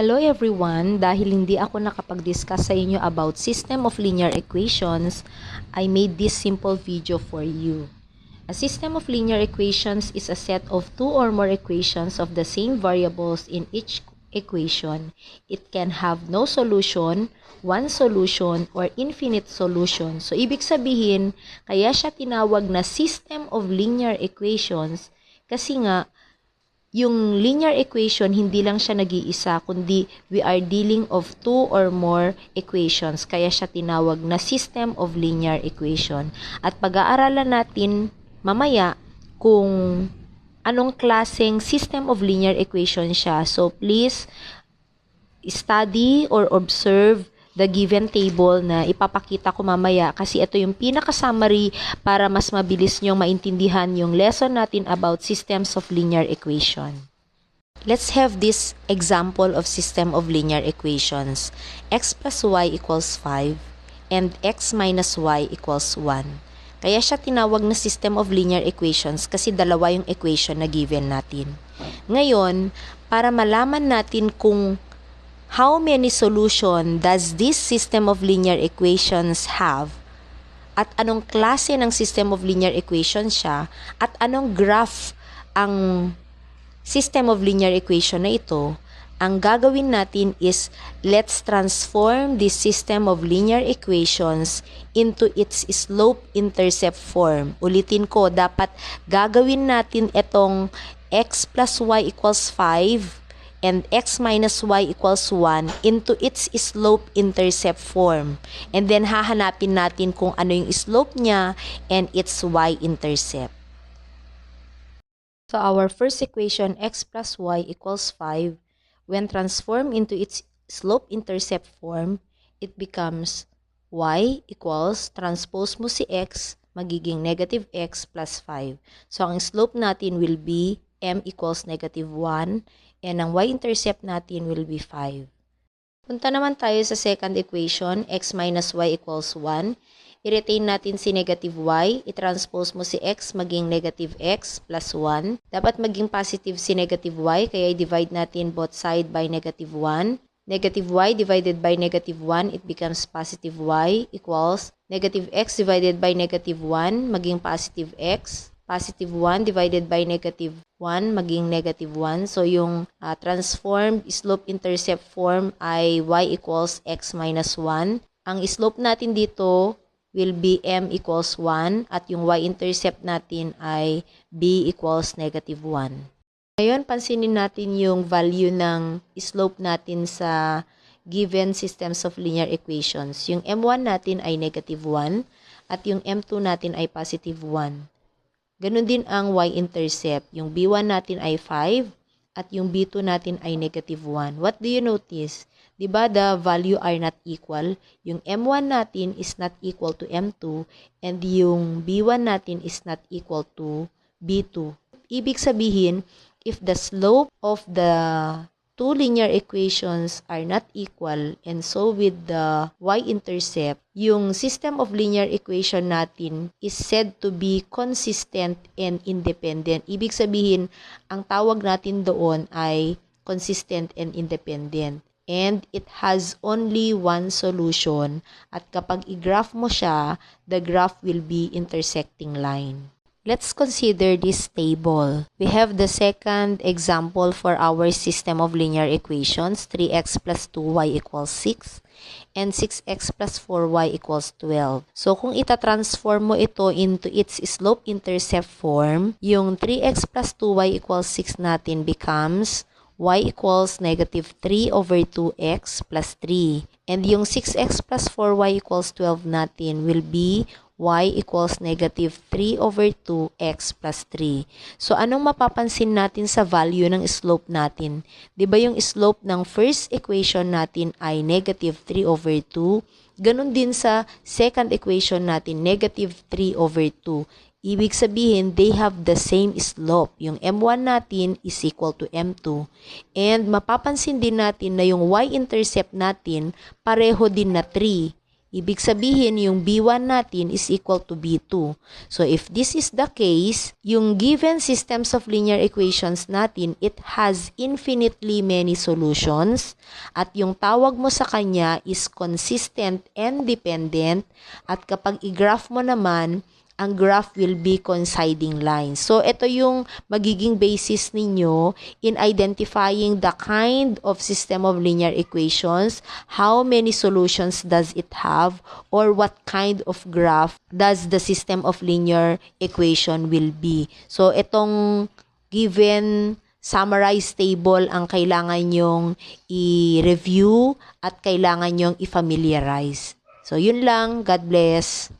Hello everyone! Dahil hindi ako nakapag-discuss sa inyo about system of linear equations, I made this simple video for you. A system of linear equations is a set of two or more equations of the same variables in each equation. It can have no solution, one solution, or infinite solution. So, ibig sabihin, kaya siya tinawag na system of linear equations kasi nga, yung linear equation, hindi lang siya nag-iisa, kundi we are dealing of two or more equations. Kaya siya tinawag na system of linear equation. At pag-aaralan natin mamaya kung anong klaseng system of linear equation siya. So, please study or observe the given table na ipapakita ko mamaya kasi ito yung pinaka-summary para mas mabilis nyong maintindihan yung lesson natin about systems of linear equation. Let's have this example of system of linear equations. x plus y equals 5 and x minus y equals 1. Kaya siya tinawag na system of linear equations kasi dalawa yung equation na given natin. Ngayon, para malaman natin kung how many solution does this system of linear equations have? At anong klase ng system of linear equations siya? At anong graph ang system of linear equation na ito, ang gagawin natin is let's transform this system of linear equations into its slope-intercept form. Ulitin ko, dapat gagawin natin itong x plus y equals 5 and x minus y equals 1 into its slope-intercept form. And then hahanapin natin kung ano yung slope niya and its y-intercept. So our first equation, x plus y equals 5, when transformed into its slope-intercept form, it becomes y equals, transpose mo si x, magiging negative x plus 5. So ang slope natin will be m equals negative 1 and ang y-intercept natin will be 5. Punta naman tayo sa second equation, x minus y equals 1. I-retain natin si negative y, i-transpose mo si x maging negative x plus 1. Dapat maging positive si negative y, kaya i-divide natin both side by negative 1. Negative y divided by negative 1, it becomes positive y equals negative x divided by negative 1, maging positive x positive 1 divided by negative 1 maging negative 1. So, yung uh, transformed slope-intercept form ay y equals x minus 1. Ang slope natin dito will be m equals 1 at yung y-intercept natin ay b equals negative 1. Ngayon, pansinin natin yung value ng slope natin sa given systems of linear equations. Yung m1 natin ay negative 1 at yung m2 natin ay positive 1. Ganon din ang y-intercept. Yung b1 natin ay 5 at yung b2 natin ay negative 1. What do you notice? Diba the value are not equal? Yung m1 natin is not equal to m2 and yung b1 natin is not equal to b2. Ibig sabihin, if the slope of the two linear equations are not equal and so with the y-intercept, yung system of linear equation natin is said to be consistent and independent. Ibig sabihin, ang tawag natin doon ay consistent and independent. And it has only one solution at kapag i-graph mo siya, the graph will be intersecting line. Let's consider this table. We have the second example for our system of linear equations, 3x plus 2y equals 6 and 6x plus 4y equals 12. So, kung ita-transform mo ito into its slope-intercept form, yung 3x plus 2y equals 6 natin becomes y equals negative 3 over 2x plus 3. And yung 6x plus 4y equals 12 natin will be y equals negative 3 over 2x plus 3. So, anong mapapansin natin sa value ng slope natin? ba diba yung slope ng first equation natin ay negative 3 over 2? Ganon din sa second equation natin, negative 3 over 2. Ibig sabihin, they have the same slope. Yung M1 natin is equal to M2. And mapapansin din natin na yung y-intercept natin pareho din na 3. Ibig sabihin, yung B1 natin is equal to B2. So, if this is the case, yung given systems of linear equations natin, it has infinitely many solutions. At yung tawag mo sa kanya is consistent and dependent. At kapag i-graph mo naman, ang graph will be coinciding lines. So, ito yung magiging basis ninyo in identifying the kind of system of linear equations, how many solutions does it have, or what kind of graph does the system of linear equation will be. So, itong given summarized table ang kailangan nyong i-review at kailangan nyong i-familiarize. So, yun lang. God bless.